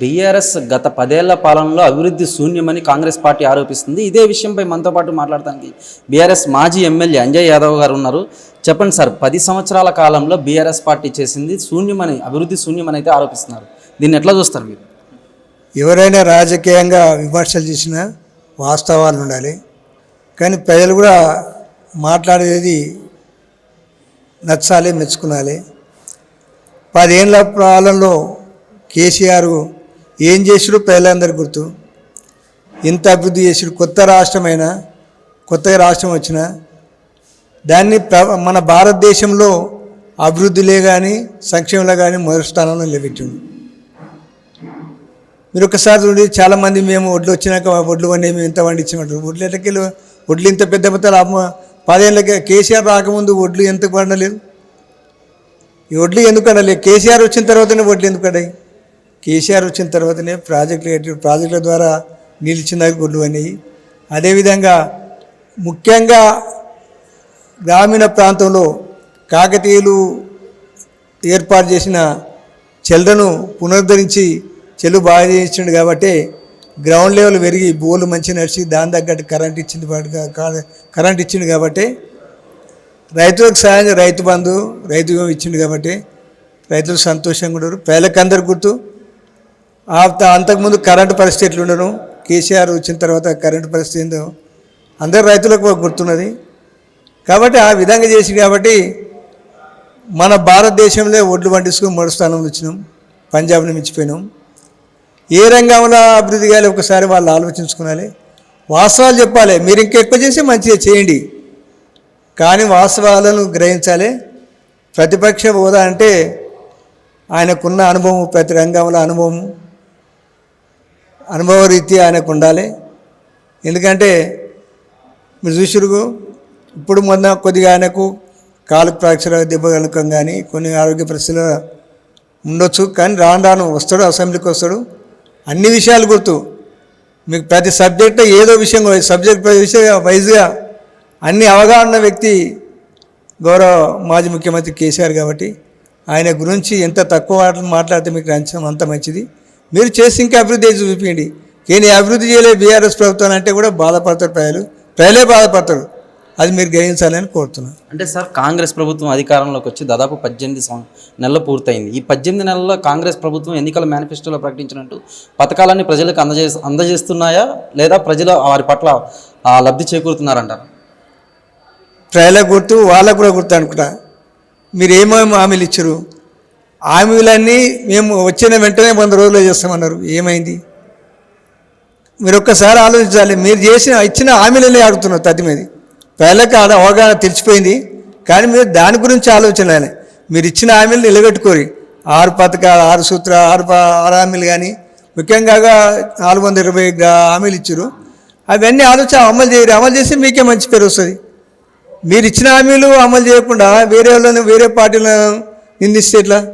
BRS గత పదేళ్ళ పాలనలో అభివృద్ధి శూన్యమని కాంగ్రెస్ పార్టీ ఆరోపిస్తుంది. ఇదే విషయంపై మనతో పాటు మాట్లాడటానికి బీఆర్ఎస్ మాజీ ఎమ్మెల్యే అంజయ్ యాదవ్ గారు ఉన్నారు. చెప్పండి సార్ పది సంవత్సరాల కాలంలో బీఆర్ఎస్ పార్టీ చేసింది శూన్యమని అభివృద్ధి శూన్యమని అయితే ఆరోపిస్తున్నారు. దీన్ని ఎట్లా చూస్తారు మీరు? ఎవరైనా రాజకీయంగా విమర్శలు చేసినా వాస్తవాలు ఉండాలి. కానీ ప్రజలు కూడా మాట్లాడేది నచ్చాలి మెచ్చుకునాలి. పదేళ్ళ పాలనలో కేసీఆర్ ఏం చేసాడు ప్రజలందరి గుర్తు? ఎంత అభివృద్ధి చేసాడు కొత్త రాష్ట్రమైనా కొత్తగా రాష్ట్రం వచ్చినా దాన్ని ప్ర మన భారతదేశంలో అభివృద్ధిలే కానీ సంక్షేమంలో కానీ మొదటి స్థానంలో నిలబెట్టిండు. మీరు ఒకసారి చూడండి చాలామంది మేము వడ్లు వచ్చినాక వడ్లు వండి మేము ఎంత వండించామంటారు ఒడ్లు ఎట్టకెళ్ళి వడ్లు ఇంత పెద్ద పెద్ద లాభం పదేళ్ళకి కేసీఆర్ రాకముందు వడ్లు ఎంత పండలేదు? ఈ వడ్లు ఎందుకు పండలేదు? కేసీఆర్ వచ్చిన తర్వాతనే వడ్లు ఎందుకు పడ్డాయి కేసీఆర్ వచ్చిన తర్వాతనే ప్రాజెక్టులు ప్రాజెక్టుల ద్వారా నీళ్ళు ఇచ్చిన గుడ్లు అనేవి అదేవిధంగా ముఖ్యంగా గ్రామీణ ప్రాంతంలో కాకతీయులు ఏర్పాటు చేసిన చెల్లను పునరుద్ధరించి చెల్లు బాగా చేయించండు కాబట్టి గ్రౌండ్ లెవెల్ పెరిగి బోర్లు మంచిగా నడిచి దాని తగ్గట్టు కరెంట్ ఇచ్చింది కరెంట్ ఇచ్చింది కాబట్టి రైతులకు సాయం రైతు బంధు రైతు ఇచ్చింది ఇచ్చిండు కాబట్టి రైతులు సంతోషంగా ఉండరు. ప్రజలకు అందరు గుర్తు అంతకుముందు కరెంటు పరిస్థితి ఎట్లుండను కేసీఆర్ వచ్చిన తర్వాత కరెంటు పరిస్థితి ఏందో అందరు రైతులకు గుర్తున్నది. కాబట్టి ఆ విధంగా చేసి కాబట్టి మన భారతదేశంలో ఒడ్లు పండించుకుని మొదటి స్థానంలో వచ్చినాం పంజాబ్ని మించిపోయినాం. ఏ రంగంలో అభివృద్ధి కావాలి ఒకసారి వాళ్ళు ఆలోచించుకోవాలి వాస్తవాలు చెప్పాలి. మీరు ఇంకా ఎక్కువ చేసి మంచిగా చేయండి. కానీ వాస్తవాలను గ్రహించాలి. ప్రతిపక్ష హోదా అంటే ఆయనకున్న అనుభవం ప్రతి రంగంలో అనుభవం అనుభవరీత్యా ఆయనకు ఉండాలి. ఎందుకంటే మీరు చూసిరుగు ఇప్పుడు మొన్న కొద్దిగా ఆయనకు కాలు ప్రాక్షర దెబ్బ కానీ కొన్ని ఆరోగ్య పరిస్థితులు ఉండొచ్చు కానీ రాను రాను వస్తాడు అసెంబ్లీకి వస్తాడు. అన్ని విషయాలు గుర్తు. మీకు ప్రతి సబ్జెక్ట్ ఏదో విషయం సబ్జెక్ట్ విషయ వైజ్గా అన్ని అవగాహన వ్యక్తి గౌరవ మాజీ ముఖ్యమంత్రి కేసీఆర్ కాబట్టి ఆయన గురించి ఎంత తక్కువ మాట్లాడితే మీకు రంచం అంత మంచిది. మీరు చేసి ఇంకా అభివృద్ధి చూపించండి. కానీ అభివృద్ధి చేయలే బీఆర్ఎస్ ప్రభుత్వం అంటే కూడా బాధపడతారు ప్రజలు. ప్రజలే బాధపడతారు. అది మీరు గ్రహించాలని కోరుతున్నాను. అంటే సార్ కాంగ్రెస్ ప్రభుత్వం అధికారంలోకి వచ్చి దాదాపు పద్దెనిమిది నెలలు పూర్తయింది. ఈ పద్దెనిమిది నెలల్లో కాంగ్రెస్ ప్రభుత్వం ఎన్నికల మేనిఫెస్టోలో ప్రకటించినట్టు పథకాలన్నీ ప్రజలకు అందజే అందజేస్తున్నాయా? లేదా ప్రజలు వారి పట్ల లబ్ధి చేకూరుతున్నారంటారు? ప్రజలకు గుర్తు వాళ్ళకు కూడా గుర్తు అనుకుంటా. మీరు ఏమేమి హామీలు ఇచ్చారు? హామీలన్నీ మేము వచ్చిన వెంటనే వంద రోజులు చేస్తామన్నారు. ఏమైంది? మీరు ఒక్కసారి ఆలోచించాలి. మీరు చేసిన ఇచ్చిన హామీలనే ఆడుతున్నారు తది మీద. ప్రజలకు ఆడ అవగాహన తెలిసిపోయింది. కానీ మీరు దాని గురించి ఆలోచనలే. మీరు ఇచ్చిన హామీలు నిలబెట్టుకోరి. ఆరు పథకాలు ఆరు సూత్ర ఆరు ప- ఆరు హామీలు కానీ ముఖ్యంగా నాలుగు వందల ఇరవై హామీలు ఇచ్చారు అవన్నీ ఆలోచన అమలు చేయరు. అమలు చేస్తే మీకే మంచి పేరు వస్తుంది. మీరు ఇచ్చిన హామీలు అమలు చేయకుండా వేరే వాళ్ళని వేరే పార్టీలను నిందిస్తే ఎట్లా?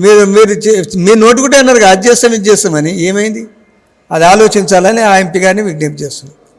మీరు మీరు చే- మీరు నోటుకుంటే అన్నారు అది చేస్తాం ఇది చేస్తామని ఏమైంది? అది ఆలోచించాలని ఆ ఎంపీ గారిని విజ్ఞప్తి చేస్తున్నాం.